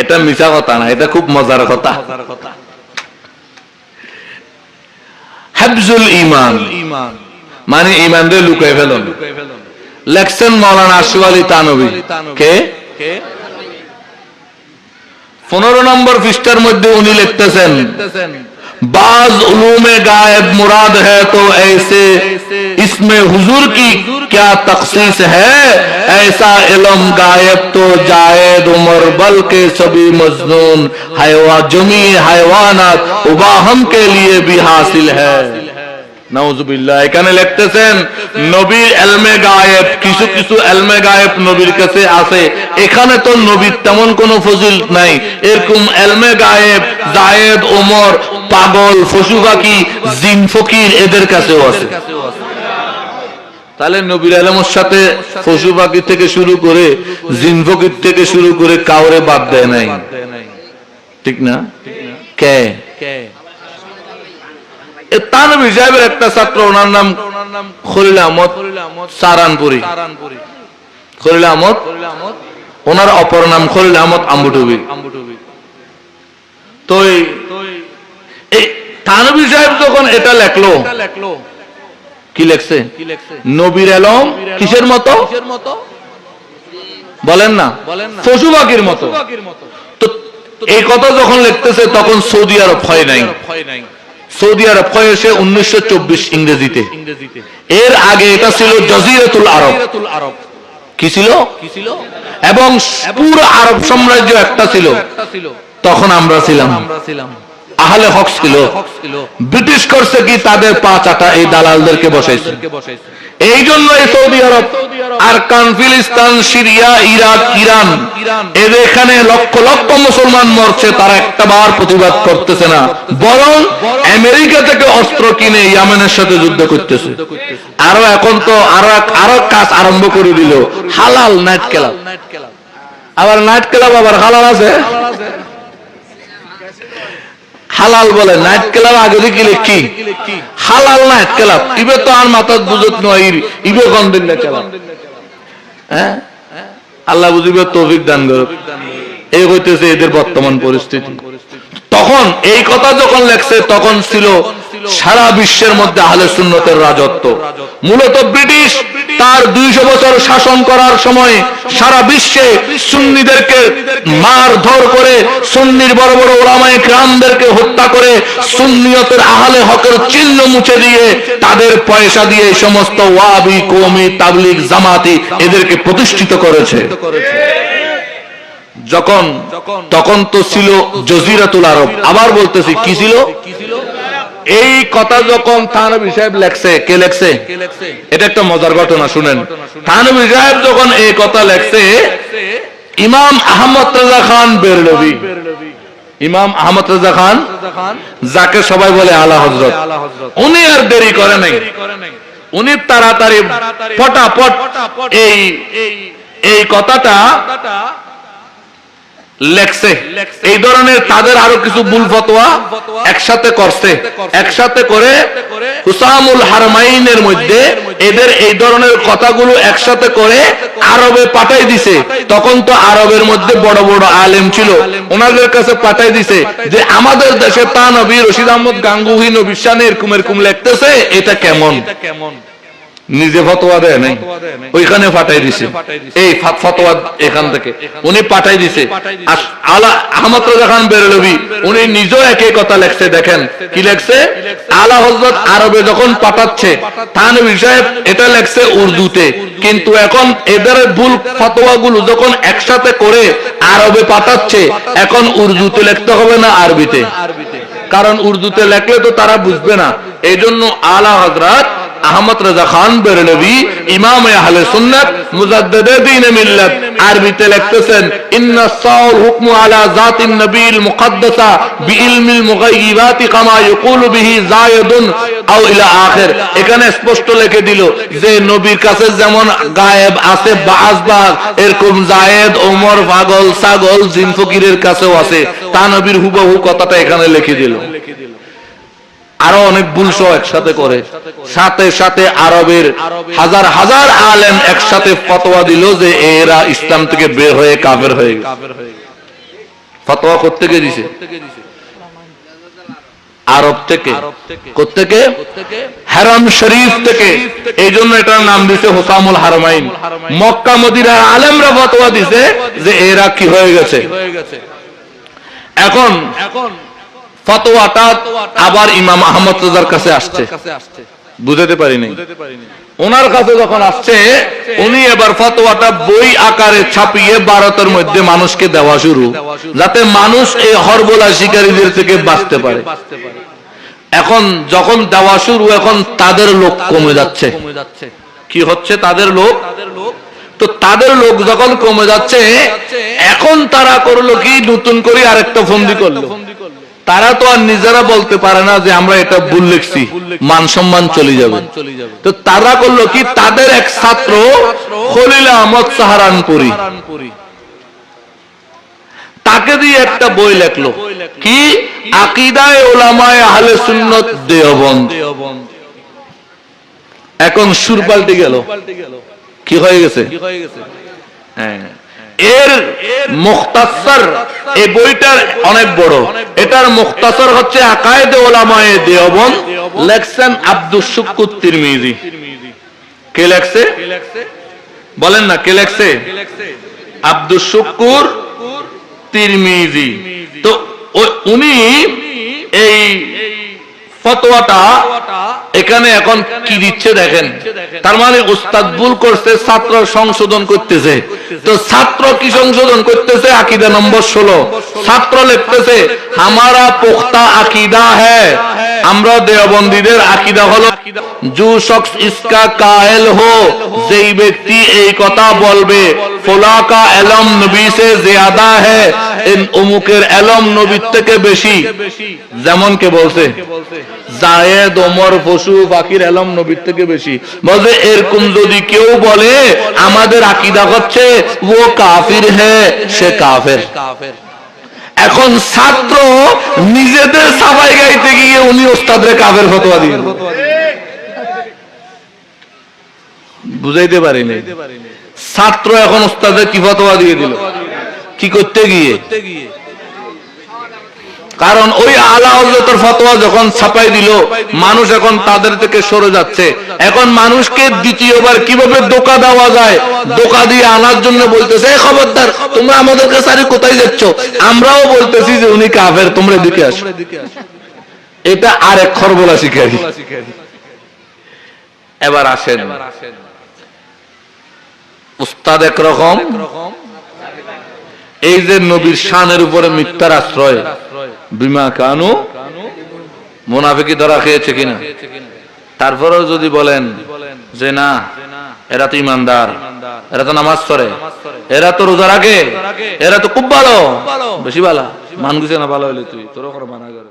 এটা মিশা কথা না এটা খুব মজার কথা। হাফজুল ইমান মানে ইমানদের লুকাই ফেলুন। লেখছেন মৌলানা আশিফ আলী তানবী কে? পনেরো নম্বর পৃষ্ঠার মধ্যে উনি লিখতেছেন बाज उलूम गायब मुराद है तो ऐसे इसमें हुजूर की क्या तखसीस है? ऐसा इलम गायब तो जायद उमर बल के सभी मजनून हैवा जमी हैवानात उबाहम के लिए भी हासिल है। নাউজুবিল্লাহ এখানে লিখতেছেন নবীর এলমে গায়েব কিছু কিছু এলমে গায়েব নবীর কাছে আছে। এখানে তো নবীর তেমন কোনো নাই। এরকম এলমে গায়েব জায়েদ ওমর পাগল পশু পাখি জিন ফকির এদের কাছেও আছে। তাহলে নবীর আলমের সাথে পশু পাখি থেকে শুরু করে জিন ফকির থেকে শুরু করে কাউরে বাদ দেয় নাই। ঠিক না? কে? এ তানবী সাহেবের একটা ছাত্র, ওনার নাম খলিল আহমদ সারানপুরি। খলিল আহমদ, ওনার অপর নাম খলিল আহমদ আম্বুটুবি। তো এই- সাহেব যখন এটা লেখলো, কি লেখছে? নবীর আলম কিসের মতো? বলেন না। পশু পাখির মতো। এই কথা যখন লিখতেছে, তখন সৌদি আরব হয় নাই। সৌদি আরব হয়েছে? উনিশশো চব্বিশ ইংরেজিতে। এর আগে এটা ছিল জজিরতুল আরব। কি ছিল? এবং পুরো আরব সাম্রাজ্য একটা ছিল। তখন আমরা ছিলাম। আহলে হক ছিল। ব্রিটিশ করছে কি? তাদের পা চাটা এই দালালদেরকে বসাইছে। এই জন্য এই সৌদি আরব আর কান ফিলিস্তান, সিরিয়া, ইরাক, ইরান এদের এখানে লক্ষ লক্ষ মুসলমান মরছে, তারা একটা বার প্রতিবাদ করতেছে না। বরং আমেরিকা থেকে অস্ত্র কিনে ইয়ামেনের সাথে যুদ্ধ করতেছে। আরও এখন তো আরও আরও কাজ আরম্ভ করে দিল। হালাল নাইট ক্লাব। আবার নাইট ক্লাব আবার হালাল আছে? হালাল বলে, নাইট ক্লাব আগে কি হালাল না এক কেলাপ ইবে তো আর মাথাত বুঝত নয়, ইবে গন্দিন না কেলাপ হ্যাঁ? আল্লাহ বুঝিবে তৌফিক দান করুক। এই হইতেছে এদের বর্তমান পরিস্থিতি। তখন এই কথা যখন লেখছে, তখন ছিল সারা বিশ্বের মধ্যে আহলে সুন্নতের রাজত্ব। মূলত ব্রিটিশ তার দুইশো বছর শাসন করার সময় সারা বিশ্বে সুন্নিদেরকে মার ধর করে সুন্নির বড় বড় ওলামায় গ্রামদেরকে হত্যা করে সুন্নিয়তের আহলে হকের চিহ্ন মুছে দিয়ে তাদের পয়সা দিয়ে সমস্ত ওয়াবি কৌমি তাবলিগ, জামাতি এদেরকে প্রতিষ্ঠিত করেছে। যখন, তখন তো ছিল জজিরাতুল আরব। আবার বলতেছি, কি ছিল? এই কথা যখন থানবী সাহেব লেখছে, কে লেখছে? এটা একটা মজার ঘটনা, শুনেন। থানবী সাহেব যখন এই কথা লেখছে, ইমাম আহমদ রাজা খান বেরলভি ইমাম আহমদ রাজা খান, যাকে সবাই বলে আলা হজরত উনি আর দেরি করে নাই। উনি তাড়াতাড়ি, ফটাফট এই এই কথাটা লেখছে। এই ধরনের তাদের আরও কিছু ভুল ফতোয়া একসাথে করছে। একসাথে করে হুসামুল হারমাইনের মধ্যে এদের এই ধরনের কথাগুলো একসাথে করে আরবে পাঠাই দিছে। তখন তো আরবের মধ্যে বড় বড় আলেম ছিল। ওনাদের কাছে পাঠাই দিছে যে আমাদের দেশে তা নবী রশিদ আহমদ গাঙ্গুহি নবী শান এরকম এরকম লিখতেছে এটা কেমন? কেমন? নিজে ফতোয়া দেয় নাই। ওইখানে পাঠাই দিছে। এই ফতোয়া এখান থেকে। উনি পাঠাই দিছে। আলা আহমদ রাজা খান বেরলভি উনি নিজেও একই কথা লেখছে দেখেন। কি লেখছে? আলা হজরত আরবে যখন পাঠাচ্ছে থানবী সাহেব এটা লেখছে উর্দুতে। কিন্তু এখন এদের ভুল ফতোয়াগুলো যখন একসাথে করে আরবে পাঠাচ্ছে এখন উর্দুতে লিখতে হবে না আরবিতে। কারণ উর্দুতে লেখলে তো তারা বুঝবে না। এই জন্য আলা হজরত আহমদ রাজা খান বেরলভি ইমাম আহলে সুন্নাত, মুজাদ্দিদে দ্বীন মিল্লাত। আরবিতে লিখতেছেন, ইন্না সাউল হুকমু আলা জাতিন নবীল মুকদ্দাসা বিইলমিল মুগাইয়িবাতি কামা ইয়াকুলু বিহি যায়েদুন আও ইলা আখির। এখানে স্পষ্ট লিখে দিল যে, নবীর কাছে যেমন গায়েব আছে, বাজ বাজ, এরকম জায়েদ ওমর, পাগল, ছাগল, জিন ফকিরের কাছেও আছে। তা নবীর হুবহু কথাটা এখানে লিখে দিল। আরও অনেক ভুল সহ একসাথে করে। সাথে সাথে আরবের হাজার হাজার আলেম একসাথে ফতোয়া দিল যে এরা ইসলাম থেকে বের হয়ে কাফের হয়ে ফতোয়া করতে দিছে? আরব থেকে। কোথেকে হারাম শরীফ থেকে। এই জন্য এটার নাম দিছে হোসামুল হারমাইন। মক্কা মদিনার আলেমরা ফতোয়া দিছে যে এরা কি হয়ে গেছে। এখন এখন ফতোয়াটা আবার ইমাম আহমদ রাজার কাছে আসছে। বুঝাতে পারিনি। ওনার কাছে যখন আসছে উনি এবার ফতোয়াটা বই আকারে ছাপিয়ে ভারতের মধ্যে মানুষকে দেওয়া শুরু যাতে মানুষ এই হরবোলা শিকারীদের থেকে বাঁচতে পারে। এখন যখন দেওয়া শুরু এখন তাদের লোক কমে যাচ্ছে। কি হচ্ছে তাদের লোক? তো তাদের লোক যখন কমে যাচ্ছে এখন তারা করল কি? নতুন করে আরেকটা ফন্দি করল। তারা তো আর নিজেরা বলতে পারে না যে আমরা এটা ভুল লিখছি মান সম্মান চলে যাবে। তো তারা করল কি? তাদের এক ছাত্র খলিল আহমদ সাহারানপুরি। তাকে দিয়ে একটা বই লেখলো। কি? আকিদায় ওলামায় আহলে সুন্নত দেওবন্দ দেওবন্দ এখন সুর পাল্টে গেল। কি হয়ে গেছে? হ্যাঁ। এর মুখতাসর এই বইটার অনেক বড়। এটার মুখতাসর হচ্ছে আকায়েদে ওলামায়ে দেওবন্দ লেখছেন আব্দুস শুক্কুর তিরমিজি। কে লেখছে? বলেন না, কে লেখছে? আব্দুস শুক্কুর তিরমিজি। তো উনি এই ফতোয়াটা এখানে এখন কি দিচ্ছে দেখেন? তার মানে উস্তাদ ভুল করছে ছাত্র সংশোধন করতেছে। তো ছাত্র কি সংশোধন করতেছে? আকিদা নম্বর ষোলো। ছাত্র লিখতেছে আমারা পোখতা আকিদা হ্যাঁ আমরা দেওবন্দীদের আকিদা হলো ইসকা হো, যেই ব্যক্তি এই কথা বলবে এলম জিয়াদা অমুকের এলম নবীর থেকে বেশি। যেমন কে বলছে এরকম যদি কেউ বলে, আমাদের আকিদা হচ্ছে ও কাফির হ্যাঁ সে কাফের। এখন ছাত্র নিজেদের সাফাই গাইতে গিয়ে উনি ওস্তাদের কাফের ফতোয়া দিয়ে বুঝাইতে পারিনি। ছাত্র এখন ওস্তাদের কি ফতোয়া দিয়ে দিল? কি করতে গিয়ে? কারণ ওই আলা হজরতের ফতোয়া যখন ছাপাই দিল, মানুষ এখন তাদের থেকে সরে যাচ্ছে। এখন মানুষকে দ্বিতীয়বার কীভাবে দোকা দেওয়া যায় দোকা দিয়ে আনার জন্য বলতেছে খবরদার, তোমরা আমাদের কাছে কোথায় যাচ্ছ? আমরাও বলতেছি যে, উনি কাফের, তোমরা এদিকে আসো। এটা আরেক খরবলা শিকারি এবার আসেন। উস্তাদ একরকম। এই যে নবীর শানের উপরে মিথ্যার আশ্রয় বিমা কানু মোনাফিকি ধরা খেয়েছে কিনা? তারপরেও যদি বলেন যে না এরা তো ইমানদার এরা তো নামাজ পড়ে পড়ে। এরা তো রোজা রাখে। এরা তো খুব ভালো। বেশি ভালো। মান গুছে না ভালো হলে তুই। তোর মানা করে।